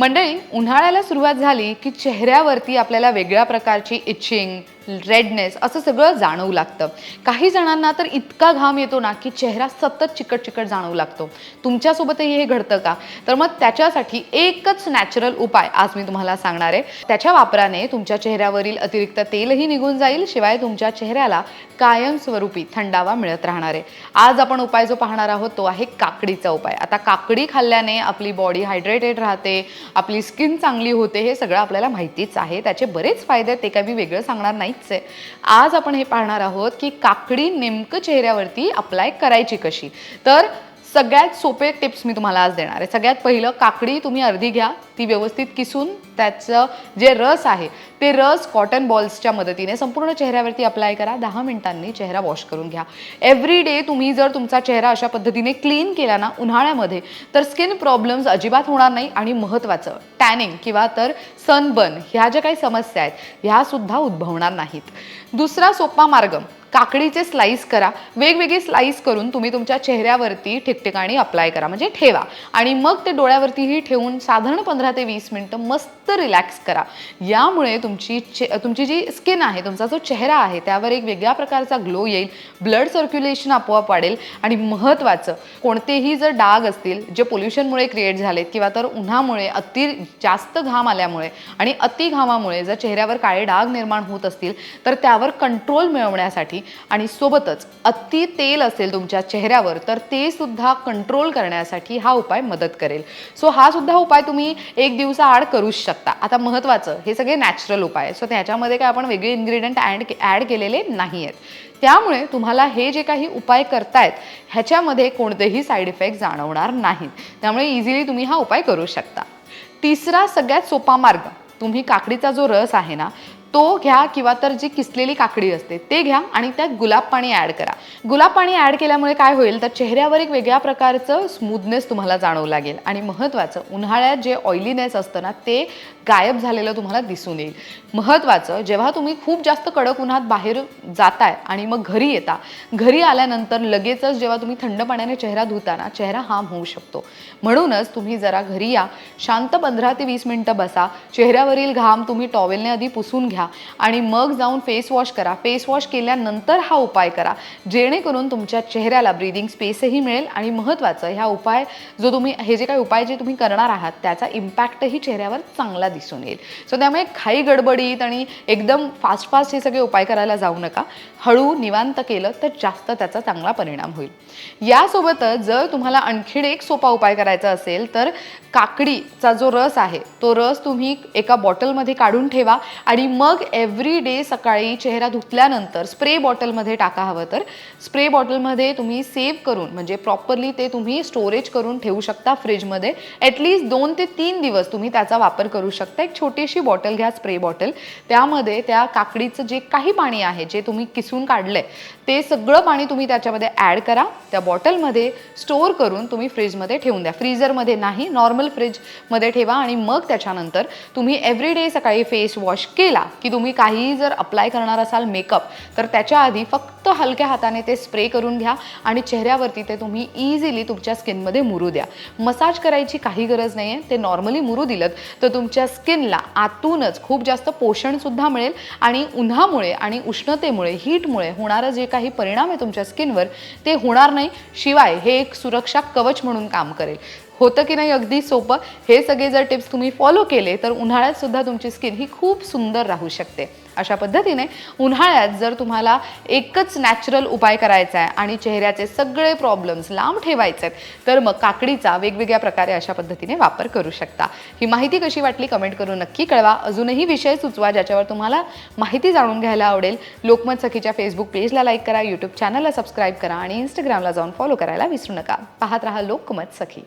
मंडळी उन्हाळ्याला सुरुवात झाली की चेहऱ्यावरती आपल्याला वेगळ्या प्रकारची इचिंग रेडनेस असं सगळं जाणवू लागतं. काही जणांना तर इतका घाम येतो ना की चेहरा सतत चिकट चिकट जाणवू लागतो. तुमच्यासोबतही हे घडतं का? तर मग त्याच्यासाठी एकच नॅचरल उपाय आज मी तुम्हाला सांगणार आहे. त्याच्या वापराने तुमच्या चेहऱ्यावरील अतिरिक्त तेलही निघून जाईल शिवाय तुमच्या चेहऱ्याला कायमस्वरूपी थंडावा मिळत राहणार आहे. आज आपण उपाय जो पाहणार आहोत तो आहे काकडीचा उपाय. आता काकडी खाल्ल्याने आपली बॉडी हायड्रेटेड राहते आपली स्किन चांगली होते हे सगळं आपल्याला माहितीच आहे. त्याचे बरेच फायदे आहेत, ते काही मी वेगळं सांगणार नाही. नाहीच आहे आज आपण हे पाहणार आहोत की काकडी नेमकं चेहऱ्यावरती अप्लाय करायची कशी? तर सगळ्यात सोपे टिप्स मी तुम्हाला आज देणार आहे. सगळ्यात पहिलं काकडी तुम्ही अर्धी घ्या. ती व्यवस्थित किसून त्याचं जे रस आहे ते रस कॉटन बॉल्सच्या मदतीने संपूर्ण चेहऱ्यावरती अप्लाय करा. दहा मिनिटांनी चेहरा वॉश करून घ्या. एव्हरी डे तुम्ही जर तुमचा चेहरा अशा पद्धतीने क्लीन केला ना उन्हाळ्यामध्ये तर स्किन प्रॉब्लेम्स अजिबात होणार नाही आणि महत्त्वाचं टॅनिंग किंवा तर सनबर्न ह्या ज्या काही समस्या आहेत ह्यासुद्धा उद्भवणार नाहीत. दुसरा सोपा मार्ग काकडीचे स्लाईस करा. वेगवेगळे स्लाईस करून तुम्ही तुमच्या चेहऱ्यावरती ठिकठिकाणी अप्लाय करा. म्हणजे ठेवा. आणि मग ते डोळ्यावरतीही ठेवून साधारण पंधरा ते वीस मिनटं मस्त रिलॅक्स करा. यामुळे तुमची चे तुमची जी स्किन आहे तुमचा जो चेहरा आहे त्यावर एक वेगळ्या प्रकारचा ग्लो येईल. ब्लड सर्क्युलेशन आपोआप वाढेल. आणि महत्त्वाचं कोणतेही जर डाग असतील जे पोल्युशनमुळे क्रिएट झालेत किंवा तर उन्हामुळे अति जास्त घाम आल्यामुळे आणि अति घामामुळे जर चेहऱ्यावर काळे डाग निर्माण होत असतील तर त्यावर कंट्रोल मिळवण्यासाठी आणि सोबतच अति तेल असेल तुमच्या चेहऱ्यावर तर ते सुद्धा कंट्रोल करण्यासाठी हा उपाय मदत करेल. सो हा सुद्धा उपाय तुम्ही एक दिवसाआड करूच शकता. आता महत्त्वाचं हे सगळे नॅचरल उपाय सो त्याच्यामध्ये काय आपण वेगळे इन्ग्रेडियंट ॲड ॲड केलेले नाही आहेत त्यामुळे तुम्हाला हे जे काही उपाय करतायत ह्याच्यामध्ये कोणतेही साईड इफेक्ट जाणवणार नाहीत. त्यामुळे इझिली तुम्ही हा उपाय करू शकता. तिसरा सगळ्यात सोपा मार्ग तुम्ही काकडीचा जो रस आहे ना तो घ्या किंवा तर जी किसलेली काकडी असते ते घ्या आणि त्यात गुलाब पाणी ॲड करा. गुलाब पाणी ॲड केल्यामुळे काय होईल? तर चेहऱ्यावर एक वेगळ्या प्रकारचं स्मूदनेस तुम्हाला जाणवू लागेल. आणि महत्त्वाचं उन्हाळ्यात जे ऑइलीनेस असतं ना ते गायब झालेलं तुम्हाला दिसून येईल. महत्त्वाचं जेव्हा तुम्ही खूप जास्त कडक उन्हात बाहेर जाताय आणि मग घरी येता घरी आल्यानंतर लगेचच जेव्हा तुम्ही थंड पाण्याने चेहरा धुताना चेहरा हार्म होऊ शकतो. म्हणूनच तुम्ही जरा घरी या शांत पंधरा ते वीस मिनटं बसा चेहऱ्यावरील घाम तुम्ही टॉवेलने आधी पुसून घ्या आणि मग जाऊन फेस वॉश करा. फेस वॉश केल्यानंतर हा उपाय करा. जेणेकरून तुमच्या चेहऱ्याला ब्रीदिंग स्पेसही मिळेल आणि महत्त्वाचं ह्या उपाय जो तुम्ही हे जे काही उपाय जे तुम्ही करणार आहात त्याचा इम्पॅक्टही चेहऱ्यावर चांगला दिसून येईल. सो त्यामुळे घाई गडबडीत आणि एकदम फास्ट फास्ट हे सगळे उपाय करायला जाऊ नका. हळू निवांत केलं तर जास्त त्याचा चांगला परिणाम होईल. यासोबतच जर तुम्हाला आणखीन एक सोपा उपाय करायचा असेल तर काकडीचा जो रस आहे तो रस तुम्ही एका बॉटलमध्ये काढून ठेवा आणि मग मग एव्हरी डे सकाळी चेहरा धुतल्यानंतर स्प्रे बॉटलमध्ये टाका हवं तर. स्प्रे बॉटलमध्ये तुम्ही सेव्ह करून म्हणजे प्रॉपरली ते तुम्ही स्टोरेज करून ठेवू शकता फ्रीजमध्ये ॲटलीस्ट दोन ते तीन दिवस तुम्ही त्याचा वापर करू शकता. एक छोटीशी बॉटल घ्या स्प्रे बॉटल त्यामध्ये त्या काकडीचं जे काही पाणी आहे जे तुम्ही किसून काढलंय ते सगळं पाणी तुम्ही त्याच्यामध्ये ॲड करा. त्या बॉटलमध्ये स्टोअर करून तुम्ही फ्रीजमध्ये ठेवून द्या. फ्रीजरमध्ये नाही नॉर्मल फ्रीजमध्ये ठेवा आणि मग त्याच्यानंतर तुम्ही एव्हरी डे सकाळी फेस वॉश केला की तुम्ही काहीही जर अप्लाय करणार असाल मेकअप तर त्याच्या आधी फक्त हलक्या हाताने ते स्प्रे करून घ्या आणि चेहऱ्यावरती ते तुम्ही इझिली तुमच्या स्किनमध्ये मुरू द्या. मसाज करायची काही गरज नाही आहे ते नॉर्मली मुरू दिलं तर तुमच्या स्किनला आतूनच खूप जास्त पोषणसुद्धा मिळेल आणि उन्हामुळे आणि उष्णतेमुळे हीटमुळे होणारं जे काही परिणाम आहे तुमच्या स्किनवर ते होणार नाही. शिवाय हे एक सुरक्षा कवच म्हणून काम करेल. होतं की नाही अगदी सोपं. हे सगळे जर टिप्स तुम्ही फॉलो केले तर उन्हाळ्यात सुद्धा तुमची स्किन ही खूप सुंदर राहू शकते. अशा पद्धतीने उन्हाळ्यात जर तुम्हाला एकच नॅचरल उपाय करायचा आहे आणि चेहऱ्याचे सगळे प्रॉब्लेम्स लांब ठेवायचे आहेत तर मग काकडीचा वेगवेगळ्या प्रकारे अशा पद्धतीने वापर करू शकता. ही माहिती कशी वाटली कमेंट करून नक्की कळवा. अजूनही विषय सुचवा ज्याच्यावर तुम्हाला माहिती जाणून घ्यायला आवडेल लोकमत सखीच्या फेसबुक पेजला लाईक करा यूट्यूब चॅनलला सबस्क्राईब करा आणि इंस्टाग्रामला जाऊन फॉलो करायला विसरू नका. पाहत राहा लोकमत सखी.